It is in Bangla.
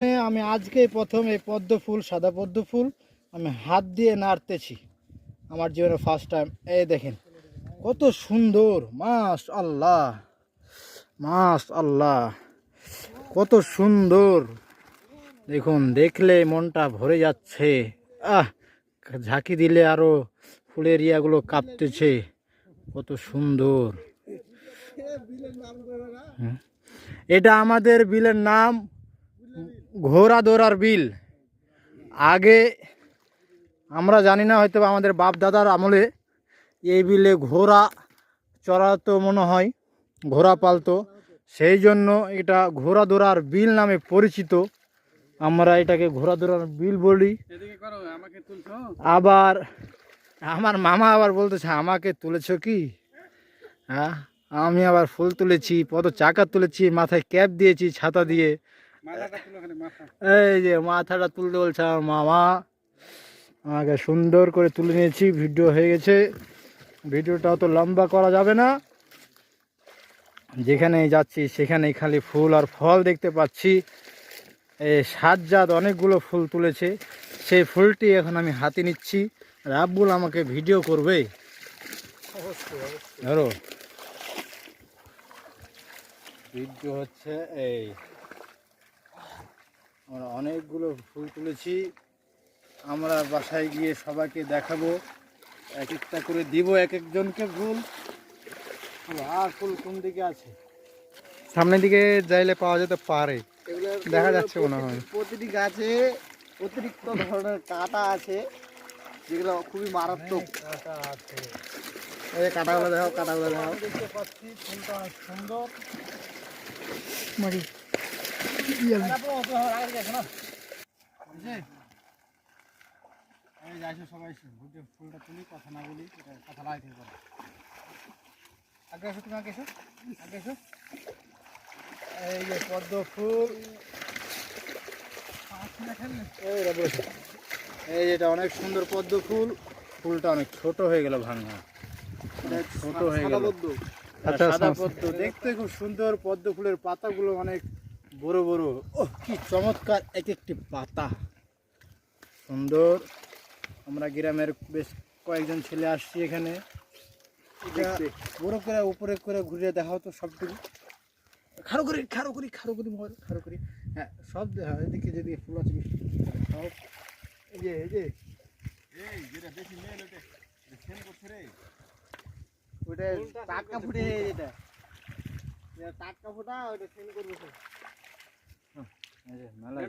আমি আজকেই প্রথম এই পদ্ম ফুল, সাদা পদ্ম ফুল আমি হাত দিয়ে নাড়তেছি। আমার জীবনে ফার্স্ট টাইম এই দেখেন, কত সুন্দর। মাস আল্লাহ মাস আল্লাহ কত সুন্দর। দেখুন, দেখলে মনটা ভরে যাচ্ছে। আহ, ঝাঁকি দিলে আরও ফুলের ইয়াগুলো কাঁপতেছে। কত সুন্দর। এটা আমাদের বিলের নাম ঘোড়া দৌড়ার বিল। আগে আমরা জানি না হয়তো আমাদের বাপ দাদার আমলে এই বিলে ঘোড়া চড়াতো মনে হয় ঘোড়া পালতো। সেই জন্য এটা ঘোড়া দৌড়ার বিল নামে পরিচিত। আমরা এটাকে ঘোড়া দৌড়ার বিল বলি। আমাকে আবার আমার মামা আবার বলতেছে আমাকে তুলেছ কি? হ্যাঁ আমি আবার ফুল তুলেছি পদ চাকা তুলেছি মাথায় ক্যাপ দিয়েছি ছাতা দিয়ে। এই যে মাথাটা তুলতে বলছে আমার মামা। আমাকে সুন্দর করে তুলে নিয়েছি ভিডিও হয়ে গেছে। ভিডিওটা অত লম্বা করা যাবে না। যেখানেই যাচ্ছি সেখানেই খালি ফুল আর ফল দেখতে পাচ্ছি। এই সাতজাত অনেকগুলো ফুল তুলেছে। সেই ফুলটি এখন আমি হাতে নিচ্ছি। রাব্বুল আমাকে ভিডিও করবে? ধরো। ভিডিও হচ্ছে এই অনেকগুলো ফুল তুলেছি। আমরা বাসায় গিয়ে সবাইকে দেখাবো। এক একটা করে দিব এক একজনকে ফুল। আর ফুল কোন দিকে আছে? সামনের দিকে যাইলে পাওয়া যেতে পারে। দেখা যাচ্ছে মনে হয়। প্রতিটি গাছে অতিরিক্ত ধরনের কাঁটা আছে যেগুলো খুবই মারাত্মক। কাঁটা আছে। এই কাঁটাগুলো দেখো কাঁটাগুলো দেখো দেখতে পাচ্ছি ফুলটা সুন্দর। সবাই ফুলটা তুলি কথা না বলি কথা আগে তুমি আগে এসো আগে এসো এই যে পদ্ম ফুল এই যেটা অনেক সুন্দর পদ্ম ফুল ফুলটা অনেক ছোট হয়ে গেল ভাঙা ছোট হয়ে গেল আচ্ছা, আচ্ছা। পদ্ম দেখতে খুব সুন্দর পদ্ম ফুলের পাতাগুলো অনেক বড় বড় ও কি চমৎকার এক একটি পাতা। সুন্দর। আমরা গ্রামের বেশ কয়েকজন ছেলে আসছি এখানে। বড় করে উপরে করে ঘুরে দেখাও তো সবটুকু। খারো করি খারো করি খারো করি মোবাইল খারো করি। হ্যাঁ সব দেখা এদিকে যদি ফুল আছে সব। এই যে এই যে। ওটা টাটকা ফুটে এটা। এটা টাটকা ফুটা ওটা সেল করবে সব। হ্যাঁ, এই যে মেলা